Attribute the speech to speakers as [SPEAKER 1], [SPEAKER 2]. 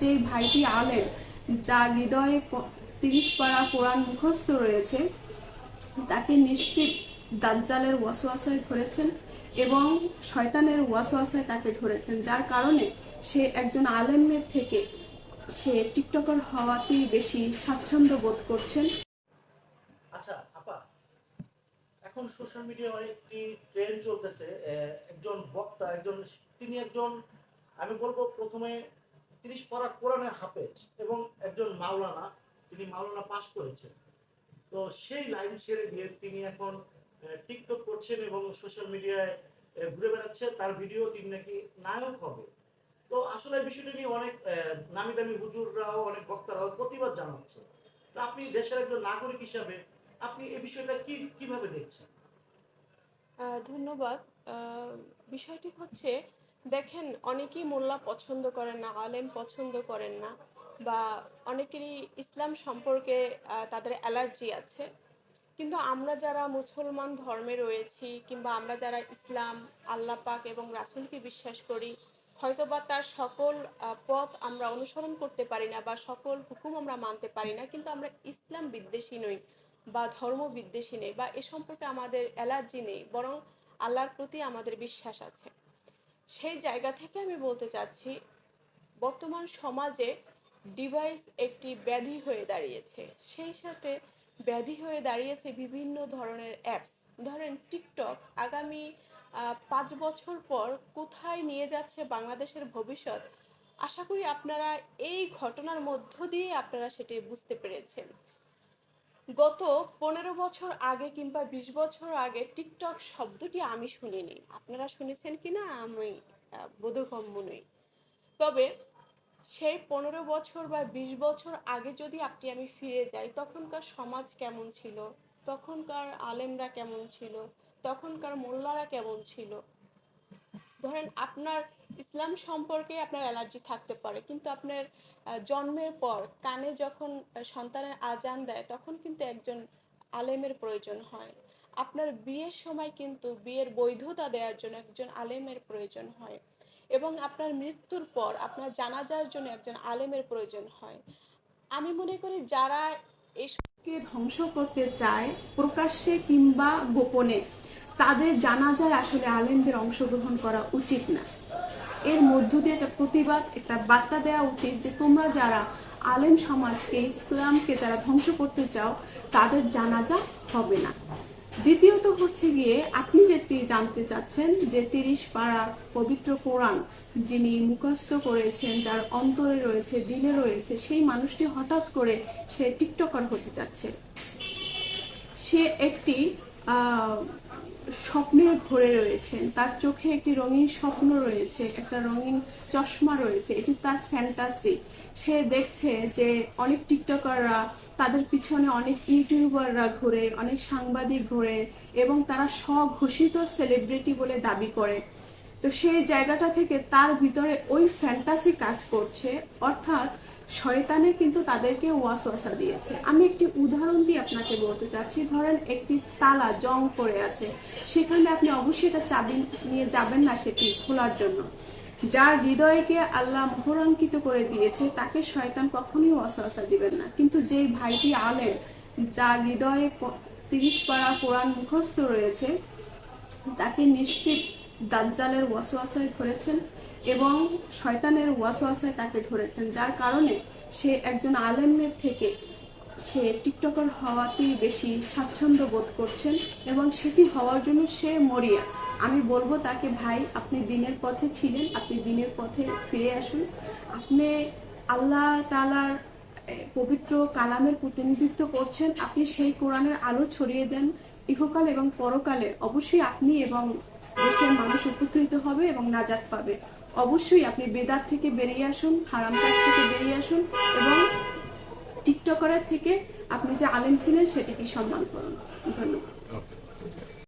[SPEAKER 1] যেই ভাইটি আলেম, যার হৃদয়ে তিরিশ পাড়া কোরআন মুখস্থ রয়েছে, তাকে নিশ্চিত দাজ্জালের ওয়াসওয়াসায় ধরেছেন এবং শয়তানের ওয়াসওয়াসায় তাকে ধরেছেন, যার কারণে সে একজন আলেমের থেকে সে টিকটকার হওয়াতেই বেশি স্বাচ্ছন্দ্য বোধ করছেন।
[SPEAKER 2] আচ্ছা আপা, এখন সোশ্যাল মিডিয়ায় একটি ট্রেন্ড চলতেছে একজন বক্তা, একজন, তিনি একজন, আমি বলব প্রথমে তিরিশ পড়া কোরআনের হাফেজ এবং একজন মাওলানা, তিনি মাওলানা পাশ করেছেন। তো সেই লাইন ছেড়ে দিয়ে তিনি এখন টিকটক করছেন এবং সোশ্যাল মিডিয়ায় ঘুরে বেড়াচ্ছে তার ভিডিও তিনি নাকি নায়ক হবে। তো আসলে বিষয়টা নিয়ে অনেক নামি দামি হুজুররাও, অনেক বক্তারাও প্রতিবাদ জানাচ্ছে তো আপনি দেশের একজন নাগরিক হিসাবে আপনি এই বিষয়টা কি, কীভাবে দেখছেন?
[SPEAKER 3] ধন্যবাদ। বিষয়টি হচ্ছে দেখেন, অনেকেই মোল্লা পছন্দ করেন না, আলেম পছন্দ করেন না বা অনেকেরই ইসলাম সম্পর্কে তাদের অ্যালার্জি আছে। কিন্তু আমরা যারা মুসলমান ধর্মে রয়েছি কিংবা আমরা যারা ইসলাম, আল্লাহ পাক এবং রাসূলকে বিশ্বাস করি, হয়তোবা তার সকল পথ আমরা অনুসরণ করতে পারি না বা সকল হুকুম আমরা মানতে পারি না, কিন্তু আমরা ইসলাম বিদ্বেষী নই বা ধর্ম বিদ্বেষী নেই বা এ সম্পর্কে আমাদের অ্যালার্জি নেই, বরং আল্লাহর প্রতি আমাদের বিশ্বাস আছে। সেই জায়গা থেকে আমি বলতে চাচ্ছি, বর্তমান সমাজে ডিভাইস একটি ব্যাধি হয়ে দাঁড়িয়েছে। সেই সাথে ব্যাধি হয়ে দাঁড়িয়েছে বিভিন্ন ধরনের অ্যাপস ধরেন টিকটক আগামী পাঁচ বছর পর কোথায় নিয়ে যাচ্ছে বাংলাদেশের ভবিষ্যৎ? আশা করি আপনারা এই ঘটনার মধ্য দিয়ে আপনারা সেটি বুঝতে পেরেছেন। গত পনেরো বছর আগে কিংবা বিশ বছর আগে টিকটক শব্দটি আমি শুনিনি। আপনারা শুনেছেন কি না আমি বোধগম্য নই। তবে সেই পনেরো বছর বা বিশ বছর আগে যদি আপনি আমি ফিরে যাই, তখনকার সমাজ কেমন ছিল? তখনকার আলেমরা কেমন ছিল? তখনকার মোল্লারা কেমন ছিল? ধরেন আপনার ইসলাম সম্পর্কে আপনার অ্যালার্জি থাকতে পারে, কিন্তু আপনার জন্মের পর কানে যখন সন্তানের আজান দেয়, তখন কিন্তু একজন আলেমের প্রয়োজন হয়। আপনার বিয়ের সময় কিন্তু বিয়ের বৈধতা দেওয়ার জন্য একজন আলেমের প্রয়োজন হয় এবং আপনার মৃত্যুর পর আপনার জানাজার জন্য একজন আলেমের প্রয়োজন হয়। আমি মনে করি যারা
[SPEAKER 1] এসবকে ধ্বংস করতে চায় প্রকাশ্যে কিংবা গোপনে তাদের জানাজায় আসলে আলেমদের অংশগ্রহণ করা উচিত না। এর মধ্য দিয়ে একটা প্রতিবাদ, একটা বার্তা দেওয়া উচিত যে তোমরা যারা আলেম সমাজকে, ইসলামকে যারা ধ্বংস করতে চাও, তাদের জানাজা হবে না। দ্বিতীয়ত হচ্ছে গিয়ে, আপনি যেটি জানতে চাচ্ছেন যে তিরিশ পাড়া পবিত্র কোরআন যিনি মুখস্থ করেছেন, যার অন্তরে রয়েছে, দিলে রয়েছে, সেই মানুষটি হঠাৎ করে সে টিকটকার হতে যাচ্ছে সে একটি স্বপ্নে ভরে রয়েছেন। তার চোখে একটি রঙিন স্বপ্ন রয়েছে, একটা রঙিন চশমা রয়েছে, এটি তার ফ্যান্টাসি সে দেখছে যে অনেক টিকটকাররা, তাদের পিছনে অনেক ইউটিউবাররা ঘুরে, অনেক সাংবাদিক ঘুরে, এবং তারা স্বঘোষিত সেলিব্রিটি বলে দাবি করে। তো সেই জায়গাটা থেকে তার ভিতরে ওই ফ্যান্টাসি কাজ করছে। অর্থাৎ শয়তানে কিন্তু তাদেরকে ওয়াসওয়াসা দিয়েছে। আমি একটি উদাহরণ দিয়ে আপনাকে বলতে চাচ্ছি। ধরেন একটি তালা জং পড়ে আছে। সেখানে আপনি অবশ্যই এটা চাবি নিয়ে যাবেন না সেটি খোলার জন্য। যার হৃদয়কে আল্লাহ মোহরাঙ্কিত করে দিয়েছে, তাকে শয়তান কখনোই ওয়াসওয়াসা দিবেন না। কিন্তু যেই ভাইটি আলেম, যার হৃদয়ে তিরিশ পারা কোরআন মুখস্থ রয়েছে, তাকে নিশ্চিত দাজ্জালের ওয়াসওয়াসায় ধরেছেন। এবং শয়তানের ওয়াসওয়াসায় তাকে ধরেছেন, যার কারণে সে একজন আলেমের থেকে সে টিকটকার হওয়াতেই বেশি স্বাচ্ছন্দ্য বোধ করছেন এবং সেটি হওয়ার জন্য সে মরিয়া। আমি বলব তাকে, ভাই, আপনি দিনের পথে ছিলেন, আপনি দিনের পথে ফিরে আসুন। আপনি আল্লাহ তালার পবিত্র কালামের প্রতিনিধিত্ব করছেন। আপনি সেই কোরআনের আলো ছড়িয়ে দেন। ইহকাল এবং পরকালে অবশ্যই আপনি এবং দেশের মানুষ উপকৃত হবে এবং নাজাত পাবে। অবশ্যই আপনি বেদার থেকে বেরিয়ে আসুন, হারাম কাজ থেকে বেরিয়ে আসুন এবং টিকটকারের থেকে আপনি যে আলেম ছিলেন সেটিকে সম্মান করুন। ধন্যবাদ।